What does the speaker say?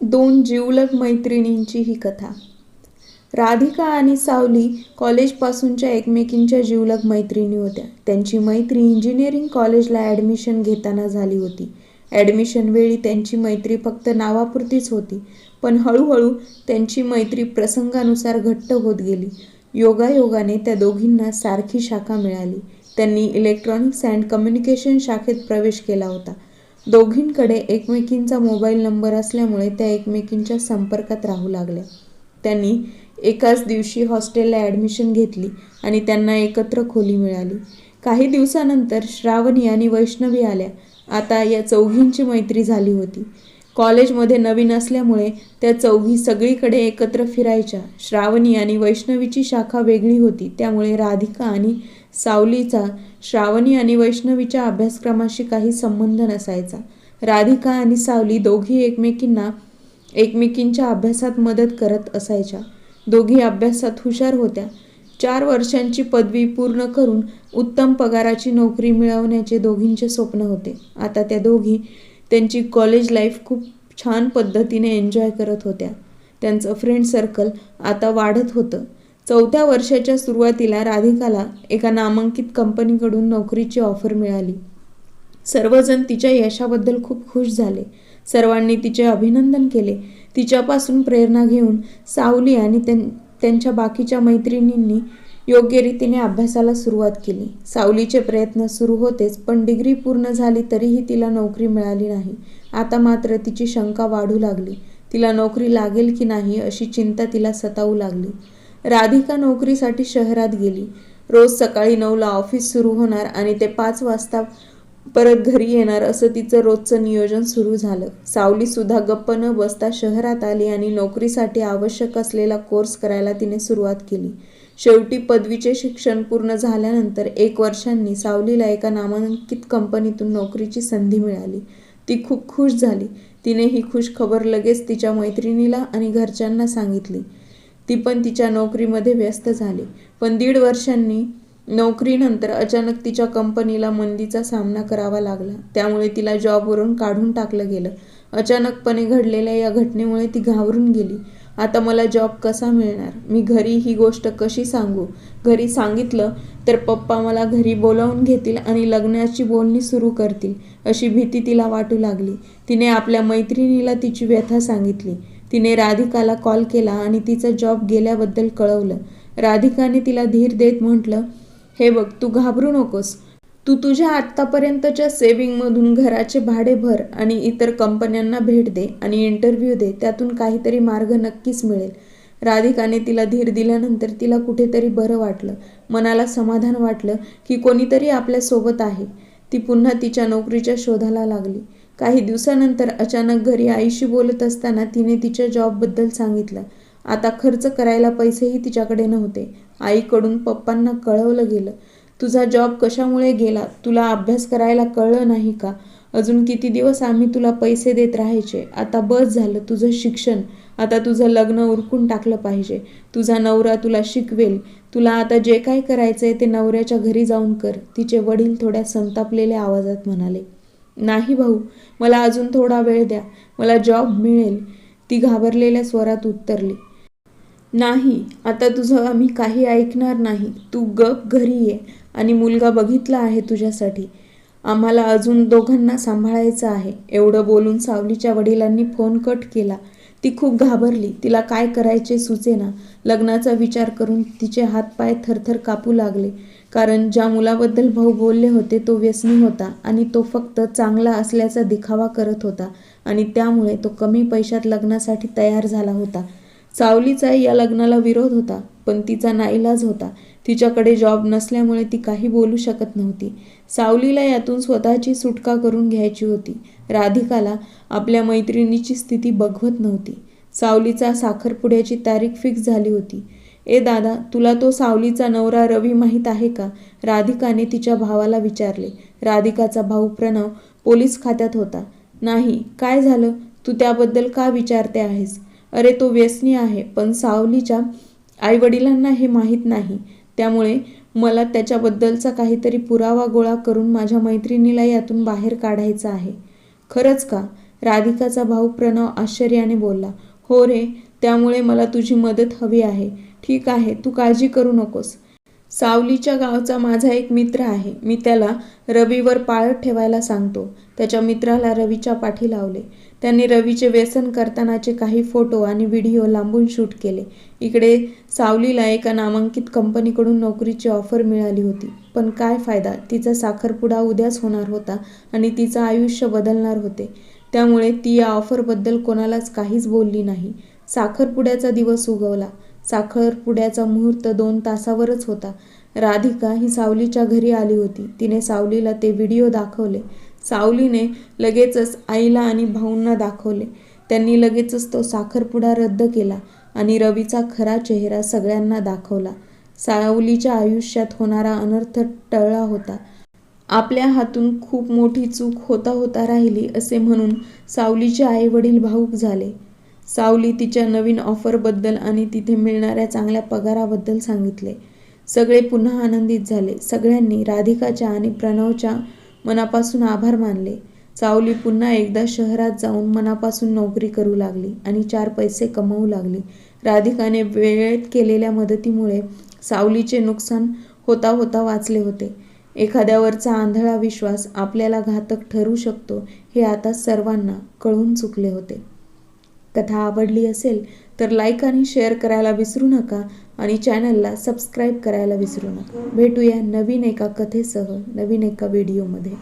दोन जिवलग मैत्रिणींची ही कथा. राधिका आणि सावली कॉलेजपासूनच्या एकमेकींच्या जिवलग मैत्रिणी होत्या. त्यांची मैत्री इंजिनिअरिंग कॉलेजला ॲडमिशन घेताना झाली होती. ॲडमिशन वेळी त्यांची मैत्री फक्त नावापुरतीच होती पण हळूहळू त्यांची मैत्री प्रसंगानुसार घट्ट होत गेली. योगायोगाने त्या दोघींना सारखी शाखा मिळाली. त्यांनी इलेक्ट्रॉनिक्स अँड कम्युनिकेशन शाखेत प्रवेश केला होता. दोघींकडे एकमेकींचा मोबाईल नंबर असल्यामुळे त्या एकमेकींच्या संपर्कात राहू लागल्या. त्यांनी एकाच दिवशी हॉस्टेलला ॲडमिशन घेतली आणि त्यांना एकत्र खोली मिळाली. काही दिवसानंतर श्रावणी आणि वैष्णवी आल्या. आता या चौघींची मैत्री झाली होती. कॉलेजमध्ये नवीन असल्यामुळे त्या चौघी सगळीकडे एकत्र फिरायच्या. श्रावणी आणि वैष्णवीची शाखा वेगळी होती. त्यामुळे राधिका आणि सावलीचा श्रावणी आणि वैष्णवीच्या अभ्यासक्रमाशी काही संबंध नसायचा. राधिका आणि सावली दोघी एकमेकींना एकमेकींच्या अभ्यासात मदत करत असायच्या. दोघी अभ्यासात हुशार होत्या. चार वर्षांची पदवी पूर्ण करून उत्तम पगाराची नोकरी मिळवण्याचे दोघींचे स्वप्न होते. आता त्या दोघी त्यांची कॉलेज लाईफ खूप छान पद्धतीने एन्जॉय करत होत्या. त्यांचं फ्रेंड सर्कल आता वाढत होतं. चौथ्या वर्षाच्या सुरुवातीला राधिकाला एका नामांकित कंपनीकडून नोकरीची ऑफर मिळाली. सर्वजण तिच्या यशाबद्दल खूप खुश झाले. सर्वांनी तिचे अभिनंदन केले. तिच्यापासून प्रेरणा घेऊन सावली आणि त्यां त्यांच्या बाकीच्या मैत्रिणींनी योग्य रीतीने अभ्यासाला सुरुवात केली. सावलीचे प्रयत्न सुरू होतेच पण डिग्री पूर्ण झाली तरीही तिला नोकरी मिळाली नाही. आता मात्र तिची शंका वाढू लागली. तिला नोकरी लागेल की नाही अशी चिंता तिला सतावू लागली. राधिका नोकरीसाठी शहरात गेली. रोज सकाळी नऊला ऑफिस सुरू होणार आणि ते पाच वाजता परत घरी येणार असं तिचं रोजचं नियोजन सुरू झालं. सावली सुद्धा गप्प न बसता शहरात आली आणि नोकरीसाठी आवश्यक असलेला कोर्स करायला तिने सुरुवात केली. शेवटी पदवीचे शिक्षण पूर्ण झाल्यानंतर एक वर्षांनी सावलीला एका नामांकित कंपनीतून नोकरीची संधी मिळाली. ती खूप खुश झाली. तिने ही खुश खबर लगेच तिच्या मैत्रिणीला आणि घरच्यांना सांगितली. ती पण तिच्या नोकरीमध्ये व्यस्त झाली. पण दीड वर्षांनी नोकरीनंतर अचानक तिच्या कंपनीला मंदीचा सामना करावा लागला. त्यामुळे तिला जॉबवरून काढून टाकलं गेलं. अचानकपणे घडलेल्या या घटनेमुळे ती घाबरून गेली. आता मला जॉब कसा मिळणार? मी घरी ही गोष्ट कशी सांगू? घरी सांगितलं तर पप्पा मला घरी बोलावून घेतील आणि लग्नाची बोलणी सुरू करतील अशी भीती तिला वाटू लागली. तिने आपल्या मैत्रिणीला तिची व्यथा सांगितली. तिने राधिकाला कॉल केला आणि तिचा जॉब गेल्याबद्दल कळवलं. राधिकाने तिला धीर देत म्हटलं हे बघ तू घाबरू नकोस. तू तुझ्या आत्तापर्यंतच्या सेविंगमधून घराचे भाडे भर आणि इतर कंपन्यांना भेट दे आणि इंटरव्ह्यू दे. त्यातून काहीतरी मार्ग नक्कीच मिळेल. राधिकाने तिला धीर दिल्यानंतर तिला कुठेतरी बरं वाटलं. मनाला समाधान वाटलं की कोणीतरी आपल्यासोबत आहे. ती पुन्हा तिच्या नोकरीच्या शोधाला लागली. काही दिवसानंतर अचानक घरी आईशी बोलत असताना तिने तिच्या जॉबबद्दल सांगितलं. आता खर्च करायला पैसेही तिच्याकडे नव्हते. आईकडून पप्पांना कळवलं गेलं. तुझा जॉब कशामुळे गेला? तुला अभ्यास करायला कळलं नाही का? अजून किती दिवस आम्ही तुला पैसे देत राहायचे? आता बस झालं तुझं शिक्षण. आता तुझं लग्न उरकून टाकलं पाहिजे. तुझा नवरा तुला शिकवेल. तुला आता जे काय करायचंय ते नवऱ्याच्या घरी जाऊन कर तिचे वडील थोड्या संतापलेल्या आवाजात म्हणाले. नाही भाऊ मला अजून थोडा वेळ द्या मला जॉब मिळेल. ती घाबरलेल्या स्वरात उत्तरली. नाही आता तुझं आम्ही काही ऐकणार नाही. तू गप घरी ये आणि मुलगा बघितला आहे तुझ्यासाठी. आम्हाला अजून दोघांना सांभाळायचं आहे. एवढं बोलून सावलीच्या वडिलांनी फोन कट केला. ती खूप घाबरली. तिला काय करायचे सुचेना. लग्नाचा विचार करून तिचे हातपाय थरथर कापू लागले. कारण ज्या मुलाबद्दल भाऊ बोलले होते तो व्यसनी होता आणि तो फक्त चांगला असल्याचा दिखावा करत होता आणि त्यामुळे तो कमी पैशात लग्नासाठी तयार झाला होता. सावलीचा या लग्नाला विरोध होता पण तिचा नाईलाज होता. तिच्याकडे जॉब नसल्यामुळे ती काही बोलू शकत नव्हती. सावलीला यातून स्वतःची सुटका करून घ्यायची होती. राधिकाला आपल्या मैत्रिणीची स्थिती बघवत नव्हती. सावलीचा साखरपुड्याची तारीख फिक्स झाली होती. ए दादा तुला तो सावलीचा नवरा रवी माहीत आहे का? राधिकाने तिच्या भावाला विचारले. राधिकाचा भाऊ प्रणव पोलीस खात्यात होता. नाही काय झालं? तू त्याबद्दल का विचारते आहेस? अरे तो व्यसनी आहे पण सावलीच्या आईवडिलांना हे माहीत नाही. त्यामुळे मला त्याच्याबद्दलचा काहीतरी पुरावा गोळा करून माझ्या मैत्रिणीला यातून बाहेर काढायचा आहे. खरंच का? राधिकाचा भाऊ प्रणव आश्चर्याने बोलला. हो रे त्यामुळे मला तुझी मदत हवी आहे. ठीक आहे तू काळजी करू नकोस. सावलीच्या गावचा माझा एक मित्र आहे. मी त्याला रवीवर पाळत ठेवायला सांगतो. त्याच्या मित्राला रवीच्या पाठी लावले. त्यांनी रवीचे व्यसन करतानाचे काही फोटो आणि व्हिडिओ लांबून शूट केले. इकडे सावलीला एका नामांकित कंपनीकडून नोकरीची ऑफर मिळाली होती. पण काय फायदा तिचा साखरपुडा उद्याच होणार होता आणि तिचं आयुष्य बदलणार होते. त्यामुळे ती या ऑफरबद्दल कोणालाच काहीच बोलली नाही. साखरपुड्याचा दिवस उगवला. साखरपुड्याचा मुहूर्त दोन तासावरच होता. राधिका ही सावलीच्या घरी आली होती. तिने सावलीला ते व्हिडिओ दाखवले. सावलीने लगेचच आईला आणि भाऊंना दाखवले. त्यांनी लगेचच तो साखरपुडा रद्द केला आणि रवीचा खरा चेहरा सगळ्यांना दाखवला. सावलीच्या आयुष्यात होणारा अनर्थ टळला होता. आपल्या हातून खूप मोठी चूक होता होता राहिली असे म्हणून सावलीचे आई वडील भाऊक झाले. सावली तिच्या नवीन ऑफरबद्दल आणि तिथे मिळणाऱ्या चांगल्या पगाराबद्दल सांगितले. सगळे पुन्हा आनंदित झाले. सगळ्यांनी राधिकाच्या आणि प्रणवच्या मनापासून आभार मानले. सावली पुन्हा एकदा शहरात जाऊन मनापासून नोकरी करू लागली आणि चार पैसे कमवू लागली. राधिकाने वेळेत केलेल्या मदतीमुळे सावलीचे नुकसान होता होता वाचले होते. एखाद्यावरचा आंधळा विश्वास आपल्याला घातक ठरू शकतो हे आता सर्वांना कळून चुकले होते. कथा आवडली असेल तर लाईक आणि शेअर करायला विसरू नका आणि चॅनलला सबस्क्राईब करायला विसरू नका. भेटूया नवीन एका कथेसह नवीन एका व्हिडिओमध्ये